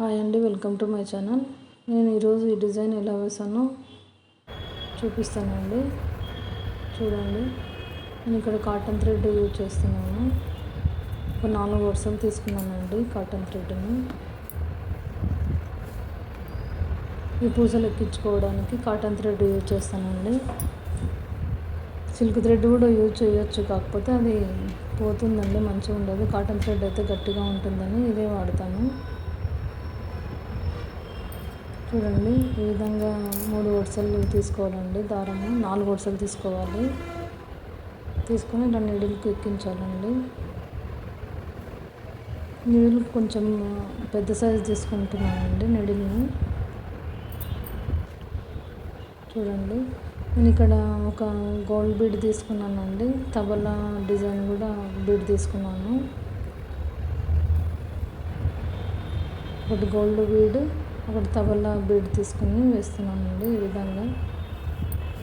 Hi అండి welcome to my channel. నేను ఈరోజు ఈ డిజైన్ ఎలా వేసానో చూపిస్తానండి. చూడండి. నేను ఇక్కడ కాటన్ థ్రెడ్ యూజ్ చేస్తున్నాను. ఒక నాలుగు వరుసలు తీసుకున్నానండి కాటన్ థ్రెడ్ని. ఈ పూజలు ఎక్కించుకోవడానికి కాటన్ థ్రెడ్ యూజ్ చేస్తానండి. సిల్క్ థ్రెడ్ కూడా యూజ్ చేయొచ్చు కాకపోతే అది పోతుందండి మంచిగా ఉండదు. కాటన్ థ్రెడ్ అయితే గట్టిగా ఉంటుందని ఇదే వాడతాను. చూడండి. ఈ విధంగా మూడు వరుసలు తీసుకోవాలండి. దారము నాలుగు వరుసలు తీసుకోవాలి. తీసుకొని ఇలా నీడిల్కి ఎక్కించాలండి. నీడిల్ కొంచెం పెద్ద సైజు తీసుకుంటున్నానండి నెడిల్ని. చూడండి. నేను ఇక్కడ ఒక గోల్డ్ బీడ్ తీసుకున్నానండి. తబలా డిజైన్ కూడా బీడ్ తీసుకున్నాను. ఒకటి గోల్డ్ బీడ్ అక్కడ తబలా బీడ్ తీసుకుని వేస్తున్నానండి ఈ విధంగా.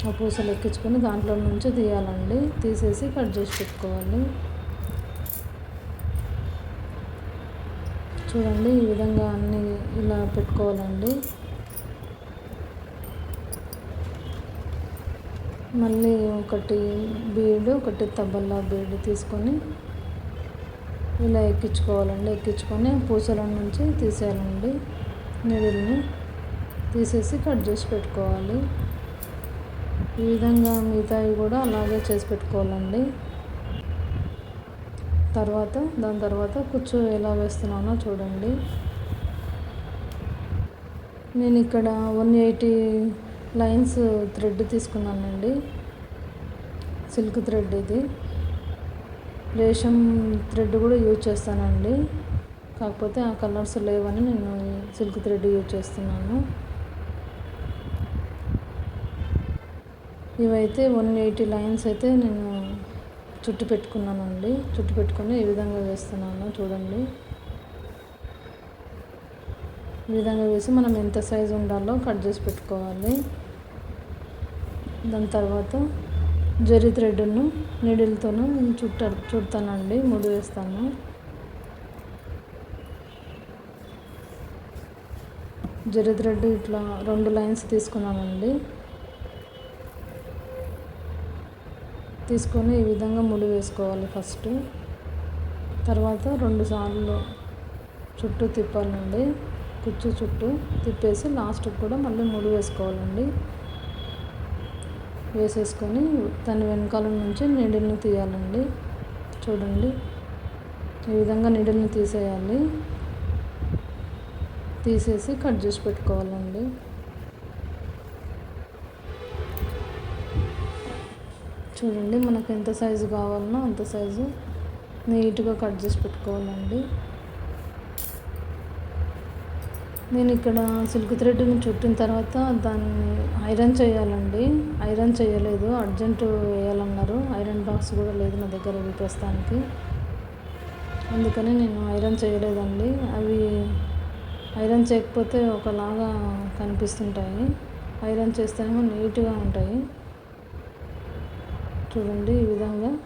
ఆ పూసలు ఎక్కించుకొని దాంట్లో నుంచి తీయాలండి. తీసేసి కట్ చేసి పెట్టుకోవాలి. చూడండి ఈ విధంగా అన్నీ ఇలా పెట్టుకోవాలండి. మళ్ళీ ఒకటి బీడు ఒకటి తబల్లా బీడు తీసుకొని ఇలా ఎక్కించుకోవాలండి. ఎక్కించుకొని పూసల నుంచి తీసేయాలండి. నీడిల్ని తీసేసి కట్ చేసి పెట్టుకోవాలి. ఈ విధంగా మిగతావి కూడా అలాగే చేసి పెట్టుకోవాలండి. తర్వాత దాని తర్వాత కుచ్చు ఎలా వేస్తున్నానో చూడండి. నేను ఇక్కడ వన్ ఎయిటీ లైన్స్ థ్రెడ్ తీసుకున్నానండి. సిల్క్ థ్రెడ్ ఇది. రేషం థ్రెడ్ కూడా యూజ్ చేస్తానండి. కాకపోతే ఆ కలర్స్ లేవని నేను సిల్క్ థ్రెడ్ యూజ్ చేస్తున్నాను. ఇవైతే వన్ ఎయిటీ లైన్స్ అయితే నేను చుట్టు పెట్టుకున్నానండి. చుట్టు పెట్టుకుని ఈ విధంగా వేస్తున్నాను చూడండి. ఈ విధంగా వేసి మనం ఎంత సైజు ఉండాలో కట్ చేసి పెట్టుకోవాలి. దాని తర్వాత జరి థ్రెడ్ను నీడిల్తోనూ చుట్ట చుడతానండి. ముడి వేస్తాను. జరి థ్రెడ్ ఇట్లా రెండు లైన్స్ తీసుకున్నామండి. తీసుకొని ఈ విధంగా ముడి వేసుకోవాలి ఫస్ట్. తర్వాత రెండు సార్లు చుట్టూ తిప్పాలండి. కుచ్చు చుట్టూ తిప్పేసి లాస్ట్కి కూడా మళ్ళీ ముడి వేసుకోవాలండి. వేసేసుకొని దాని వెనకాల నుంచి నీడిల్ని తీయాలండి. చూడండి. ఈ విధంగా నీడిల్ని తీసేయాలి. తీసేసి కట్ చేసి పెట్టుకోవాలండి. చూడండి మనకు ఎంత సైజు కావాలనో అంత సైజు నీట్గా కట్ చేసి పెట్టుకోవాలండి. నేను ఇక్కడ సిల్క్ థ్రెడ్ని చుట్టిన తర్వాత దాన్ని ఐరన్ చేయాలండి. ఐరన్ చేయలేదు అర్జెంటు వేయాలన్నారు. ఐరన్ బాక్స్ కూడా లేదు నా దగ్గర ప్రస్తుతానికి. అందుకని నేను ఐరన్ చేయలేదండి. అవి ఐరన్ చేయకపోతే ఒకలాగా కనిపిస్తుంటాయి. ఐరన్ చేస్తేనేమో నీట్గా ఉంటాయి. చూడండి ఈ విధంగా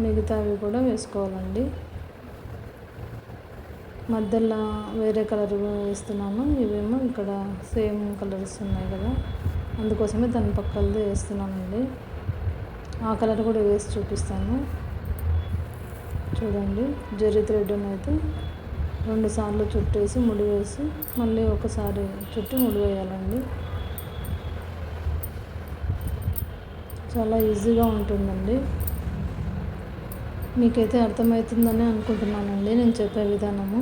మిగతావి కూడా వేసుకోవాలండి. మధ్యలో వేరే కలర్ వేస్తున్నాము. ఇవేమో ఇక్కడ సేమ్ కలర్స్ ఉన్నాయి కదా. అందుకోసమే దాని పక్కలది వేస్తున్నానండి. ఆ కలర్ కూడా వేసి చూపిస్తాను. చూడండి జెర్రీ థ్రెడ్ అయితే రెండుసార్లు చుట్టేసి ముడి వేసి మళ్ళీ ఒకసారి చుట్టి ముడి వేయాలండి. చాలా ఈజీగా ఉంటుందండి. మీకైతే అర్థమవుతుందని అనుకుంటున్నానండి నేను చెప్పే విధానము.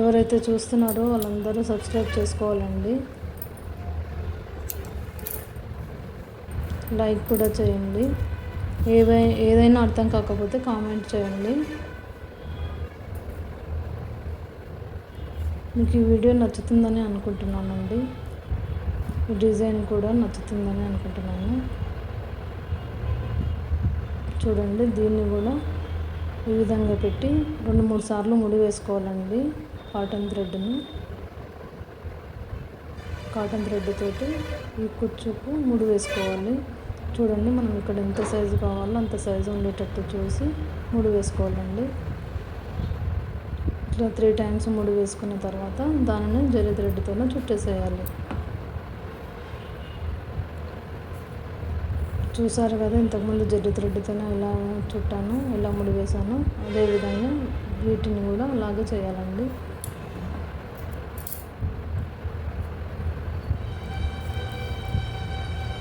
ఎవరైతే చూస్తున్నారో వాళ్ళందరూ సబ్స్క్రైబ్ చేసుకోవాలండి. లైక్ కూడా చేయండి. ఏవై ఏదైనా అర్థం కాకపోతే కామెంట్ చేయండి. మీకు ఈ వీడియో నచ్చుతుందని అనుకుంటున్నానండి. ఈ డిజైన్ కూడా నచ్చుతుందని అనుకుంటున్నాను. చూడండి దీన్ని కూడా ఈ విధంగా పెట్టి రెండు మూడు సార్లు ముడి వేసుకోవాలండి. కాటన్ థ్రెడ్ని. కాటన్ థ్రెడ్ తోటి ఈ కుచ్చుకు ముడి వేసుకోవాలి. చూడండి మనం ఇక్కడ ఎంత సైజు కావాలో అంత సైజు ఉండేటట్టు చూసి ముడి వేసుకోవాలండి. ఇట్లా త్రీ టైమ్స్ ముడి వేసుకున్న తర్వాత దానిని జరి థ్రెడ్తోనే చుట్టేసేయాలి. చూసారు కదా ఇంతకుముందు జరి థ్రెడ్తోనే ఎలా చుట్టాను ఎలా ముడి వేసాను అదేవిధంగా వీటిని కూడా అలాగే చేయాలండి.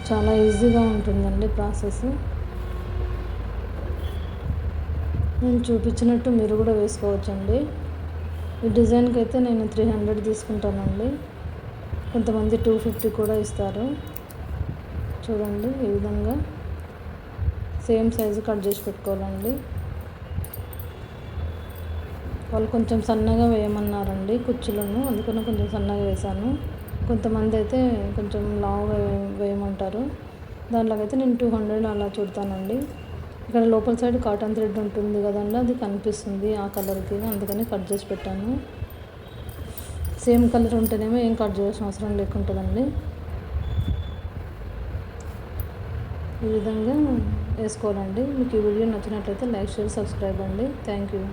చాలా ఈజీగా ఉంటుందండి ప్రాసెస్. నేను చూపించినట్టు మీరు కూడా వేసుకోవచ్చండి. ఈ డిజైన్కి అయితే నేను త్రీ హండ్రెడ్ తీసుకుంటానండి. కొంతమంది టూ ఫిఫ్టీ కూడా ఇస్తారు. చూడండి ఈ విధంగా సేమ్ సైజు కట్ చేసి పెట్టుకోవాలండి. వాళ్ళు కొంచెం సన్నగా వేయమన్నారండి కుచ్చులను అందుకని కొంచెం సన్నగా వేసాను కొంతమంది అయితే కొంచెం లావుగా వేయమంటారు దాంట్లోకైతే నేను టూ హండ్రెడ్ అలా చుడతానండి. ఇక్కడ లోపల సైడ్ కాటన్ థ్రెడ్ ఉంటుంది కదండి అది కనిపిస్తుంది ఆ కలర్కి. అందుకని కట్ చేసి పెట్టాను. సేమ్ కలర్ ఉంటేనేమో ఏం కట్ చేయాల్సిన అవసరం లేకుంటుందండి. ఈ విధంగా వేసుకోవాలండి. మీకు ఈ వీడియో నచ్చినట్లయితే లైక్ షేర్ సబ్స్క్రైబ్ అండి. Thank you.